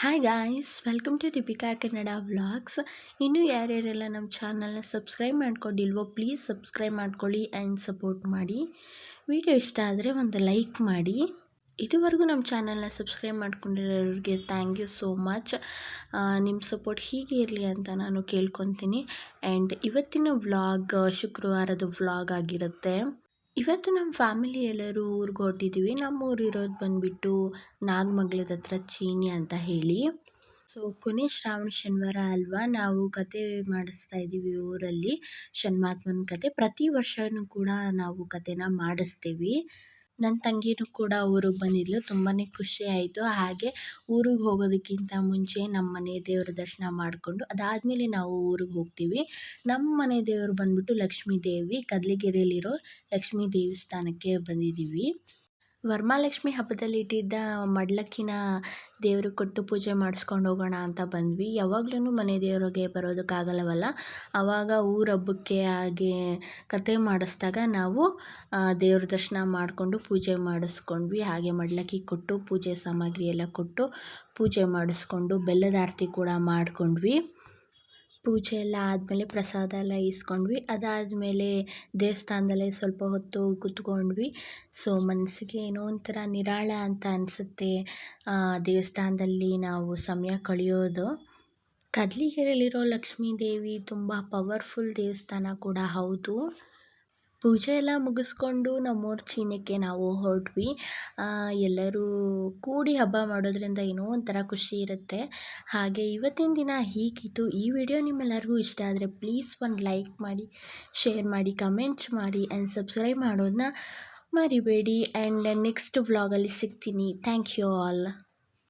Hi guys welcome to Deepika Kannada vlogs ಇನ್ನೂ ಯಾರ್ಯಾರೆಲ್ಲ ನಮ್ಮ ಚಾನಲ್ನ ಸಬ್ಸ್ಕ್ರೈಬ್ ಮಾಡ್ಕೊಂಡಿಲ್ವೋ ಪ್ಲೀಸ್ ಸಬ್ಸ್ಕ್ರೈಬ್ ಮಾಡ್ಕೊಳ್ಳಿ ಆ್ಯಂಡ್ ಸಪೋರ್ಟ್ ಮಾಡಿ. ವಿಡಿಯೋ ಇಷ್ಟ ಆದರೆ ಒಂದು ಲೈಕ್ ಮಾಡಿ. ಇದುವರೆಗೂ ನಮ್ಮ ಚಾನಲ್ನ ಸಬ್ಸ್ಕ್ರೈಬ್ ಮಾಡ್ಕೊಂಡಿರೋರಿಗೆ ಥ್ಯಾಂಕ್ ಯು ಸೋ ಮಚ್ ನಿಮ್ಮ ಸಪೋರ್ಟ್ ಹೀಗೆ ಇರಲಿ ಅಂತ ನಾನು ಕೇಳ್ಕೊತೀನಿ. ಆ್ಯಂಡ್ ಇವತ್ತಿನ ವ್ಲಾಗ್ ಶುಕ್ರವಾರದ ವ್ಲಾಗ್ ಆಗಿರುತ್ತೆ. ಇವತ್ತು ನಮ್ಮ ಫ್ಯಾಮಿಲಿ ಎಲ್ಲರೂ ಊರಿಗೆ ಹೊರಟಿದ್ದೀವಿ ನಮ್ಮ ಊರು ಇರೋದು ಬಂದುಬಿಟ್ಟು ನಾಗಮಂಗ್ಲದ ಹತ್ರ ಚೀನಿ ಅಂತ ಹೇಳಿ. ಸೊ ಕೊನೆ ಶ್ರಾವಣ ಶನಿವಾರ ಅಲ್ವಾ? ನಾವು ಕತೆ ಮಾಡಿಸ್ತಾ ಇದ್ದೀವಿ ಊರಲ್ಲಿ. ಶನ್ಮಾತ್ಮನ ಕತೆ. ಪ್ರತಿ ವರ್ಷವೂ ಕೂಡ ನಾವು ಕತೆನ ಮಾಡಿಸ್ತೀವಿ. ನನ್ನ ತಂಗಿನೂ ಕೂಡ ಊರಿಗೆ ಬಂದಿದ್ಲು ತುಂಬಾ ಖುಷಿ ಆಯಿತು. ಹಾಗೆ ಊರಿಗೆ ಹೋಗೋದಕ್ಕಿಂತ ಮುಂಚೆ ನಮ್ಮ ಮನೆ ದೇವರ ದರ್ಶನ ಮಾಡಿಕೊಂಡು, ಅದಾದಮೇಲೆ ನಾವು ಊರಿಗೆ ಹೋಗ್ತೀವಿ. ನಮ್ಮ ಮನೆ ದೇವರು ಬಂದುಬಿಟ್ಟು ಲಕ್ಷ್ಮೀ ದೇವಿ ಕದ್ಲಿಗೆರೆಯಲ್ಲಿರೋ ಲಕ್ಷ್ಮೀ ದೇವಸ್ಥಾನಕ್ಕೆ ಬಂದಿದ್ದೀವಿ ವರಮಹಾಲಕ್ಷ್ಮಿ ಹಬ್ಬದಲ್ಲಿ ಇಟ್ಟಿದ್ದ ಮಡ್ಲಕ್ಕಿನ ದೇವ್ರಿಗೆ ಕೊಟ್ಟು ಪೂಜೆ ಮಾಡಿಸ್ಕೊಂಡು ಹೋಗೋಣ ಅಂತ ಬಂದ್ವಿ. ಯಾವಾಗ್ಲೂ ಮನೆ ದೇವರಿಗೆ ಬರೋದಕ್ಕಾಗಲ್ಲವಲ್ಲ? ಆವಾಗ ಊರ ಹಬ್ಬಕ್ಕೆ ಹಾಗೆ ಕತೆ ಮಾಡಿಸ್ದಾಗ ನಾವು ದೇವ್ರ ದರ್ಶನ ಮಾಡಿಕೊಂಡು ಪೂಜೆ ಮಾಡಿಸ್ಕೊಂಡ್ವಿ. ಹಾಗೆ ಮಡ್ಲಕ್ಕಿ ಕೊಟ್ಟು, ಪೂಜೆ ಸಾಮಗ್ರಿ ಎಲ್ಲ ಕೊಟ್ಟು ಪೂಜೆ ಮಾಡಿಸ್ಕೊಂಡು ಬೆಲ್ಲದ ಆರತಿ ಕೂಡ ಮಾಡಿಕೊಂಡ್ವಿ. ಪೂಜೆ ಎಲ್ಲ ಆದಮೇಲೆ ಪ್ರಸಾದ ಎಲ್ಲ ಇಸ್ಕೊಂಡ್ವಿ. ಅದಾದಮೇಲೆ ದೇವಸ್ಥಾನದಲ್ಲೇ ಸ್ವಲ್ಪ ಹೊತ್ತು ಕುತ್ಕೊಂಡ್ವಿ. ಸೊ ಮನಸ್ಸಿಗೆ ಏನೋ ಒಂಥರ ನಿರಾಳ ಅಂತ ಅನಿಸುತ್ತೆ. ದೇವಸ್ಥಾನದಲ್ಲಿ ನಾವು ಸಮಯ ಕಳೆಯೋದು. ಕದ್ಲಿಗೆರೆಯಲ್ಲಿರೋ ಲಕ್ಷ್ಮೀ ದೇವಿ ತುಂಬ ಪವರ್ಫುಲ್ ದೇವಸ್ಥಾನ ಕೂಡ ಹೌದು. ಪೂಜೆ ಎಲ್ಲ ಮುಗಿಸ್ಕೊಂಡು ನಮ್ಮೂರ ಚೀನಕ್ಕೆ ನಾವು ಹೊರಟ್ವಿ. ಎಲ್ಲರೂ ಕೂಡಿ ಹಬ್ಬ ಮಾಡೋದ್ರಿಂದ ಏನೋ ಒಂಥರ ಖುಷಿ ಇರುತ್ತೆ. ಹಾಗೆ ಇವತ್ತಿನ ದಿನ ಹೀಗಿತ್ತು. ಈ ವಿಡಿಯೋ ನಿಮ್ಮೆಲ್ಲರಿಗೂ ಇಷ್ಟ ಆದರೆ ಪ್ಲೀಸ್ ಒಂದು ಲೈಕ್ ಮಾಡಿ, ಶೇರ್ ಮಾಡಿ ಕಮೆಂಟ್ಸ್ ಮಾಡಿ ಆ್ಯಂಡ್ ಸಬ್ಸ್ಕ್ರೈಬ್ ಮಾಡೋದನ್ನ ಮರಿಬೇಡಿ. ಆ್ಯಂಡ್ ನೆಕ್ಸ್ಟ್ ವ್ಲಾಗಲ್ಲಿ ಸಿಗ್ತೀನಿ. Thank you all